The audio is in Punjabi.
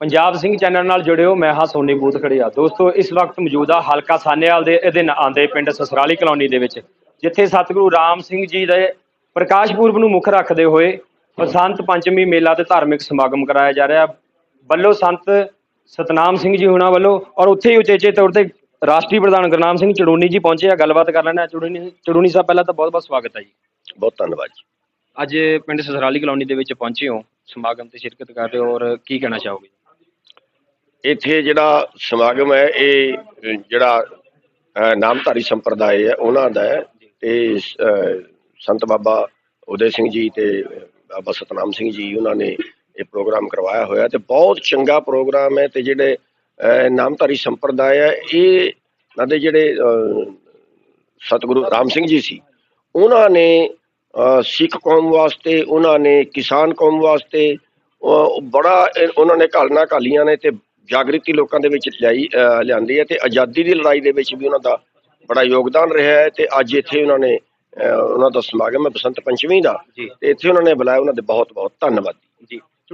ਪੰਜਾਬ ਸਿੰਘ ਚੈਨਲ ਨਾਲ ਜੁੜਿਓ ਮੈਂ ਹਾਂ ਸੋਨੀ ਬੂਥ ਖੜਿਆ ਦੋਸਤੋ ਇਸ ਵਕਤ ਮੌਜੂਦਾ ਹਲਕਾ ਸਾਨੇਵਾਲ ਦੇ ਅਧੀਨ ਆਉਂਦੇ ਪਿੰਡ ਸਸਰਾਲੀ ਕਲੋਨੀ ਦੇ ਵਿੱਚ ਜਿੱਥੇ ਸਤਿਗੁਰੂ ਰਾਮ ਸਿੰਘ ਜੀ ਦੇ ਪ੍ਰਕਾਸ਼ ਪੁਰਬ ਨੂੰ ਮੁੱਖ ਰੱਖਦੇ ਹੋਏ ਬਸੰਤ ਪੰਚਮੀ ਮੇਲਾ ਤੇ ਧਾਰਮਿਕ ਸਮਾਗਮ ਕਰਾਇਆ ਜਾ ਰਿਹਾ। ਵੱਲੋਂ ਸੰਤ ਸਤਨਾਮ ਸਿੰਘ ਜੀ ਹੁਣਾਂ ਵੱਲੋਂ ਔਰ ਉੱਥੇ ਹੀ ਉਚੇਚੇ ਤੌਰ ਤੇ ਰਾਸ਼ਟਰੀ ਪ੍ਰਧਾਨ ਗੁਰਨਾਮ ਸਿੰਘ ਚੜੂਨੀ ਜੀ ਪਹੁੰਚੇ ਆ। ਗੱਲਬਾਤ ਕਰ ਲੈਣਾ ਚੜੂਨੀ ਚੜੂਨੀ ਸਾਹਿਬ ਪਹਿਲਾਂ ਤਾਂ ਬਹੁਤ ਬਹੁਤ ਸਵਾਗਤ ਹੈ ਜੀ। ਬਹੁਤ ਧੰਨਵਾਦ ਜੀ। ਅੱਜ ਪਿੰਡ ਸਸਰਾਲੀ ਕਲੋਨੀ ਦੇ ਵਿੱਚ ਪਹੁੰਚੇ ਹੋ। ਸਮਾਗਮ ਤੇ ਸ਼ਿਰਕਤ ਕਰ ਰਹੇ ਹੋ ਔਰ ਕੀ ਕਹਿਣਾ ਚਾਹੋਗੇ? ਇੱਥੇ ਜਿਹੜਾ ਸਮਾਗਮ ਹੈ, ਇਹ ਜਿਹੜਾ ਨਾਮਧਾਰੀ ਸੰਪਰਦਾਇ ਹੈ, ਉਹਨਾਂ ਦਾ ਹੈ ਤੇ ਸੰਤ ਬਾਬਾ ਉਦੈ ਸਿੰਘ ਜੀ ਤੇ ਬਾਬਾ ਸਤਨਾਮ ਸਿੰਘ ਜੀ ਉਹਨਾਂ ਨੇ ਇਹ ਪ੍ਰੋਗਰਾਮ ਕਰਵਾਇਆ ਹੋਇਆ ਤੇ ਬਹੁਤ ਚੰਗਾ ਪ੍ਰੋਗਰਾਮ ਹੈ ਤੇ ਜਿਹੜੇ ਨਾਮਧਾਰੀ ਸੰਪਰਦਾਇ ਹੈ, ਇਹ ਇਹਨਾਂ ਦੇ ਜਿਹੜੇ ਸਤਿਗੁਰੂ ਰਾਮ ਸਿੰਘ ਜੀ ਸੀ, ਉਹਨਾਂ ਨੇ ਸਿੱਖ ਕੌਮ ਵਾਸਤੇ, ਉਹਨਾਂ ਨੇ ਕਿਸਾਨ ਕੌਮ ਵਾਸਤੇ ਬੜਾ ਉਹਨਾਂ ਨੇ ਘਾਲਣਾ ਘਾਲੀਆਂ ਨੇ ਤੇ ਜਾਗ੍ਰਿਤੀ ਲੋਕਾਂ ਦੇ ਵਿੱਚ ਲਿਆਈ ਲਿਆਂਦੀ ਹੈ ਤੇ ਆਜ਼ਾਦੀ ਦੀ ਲੜਾਈ ਦੇ ਵਿੱਚ ਵੀ ਉਹਨਾਂ ਦਾ ਬੜਾ ਯੋਗਦਾਨ ਰਿਹਾ ਹੈ ਤੇ ਅੱਜ ਇੱਥੇ ਉਹਨਾਂ ਨੇ ਉਹਨਾਂ ਦਾ ਸਮਾਗਮ ਹੈ ਬਸੰਤ ਪੰਚਮੀ ਦਾ ਤੇ ਇੱਥੇ ਉਹਨਾਂ ਨੇ ਬੁਲਾਇਆ ਉਹਨਾਂ ਦੇ ਬਹੁਤ ਬਹੁਤ ਧੰਨਵਾਦ।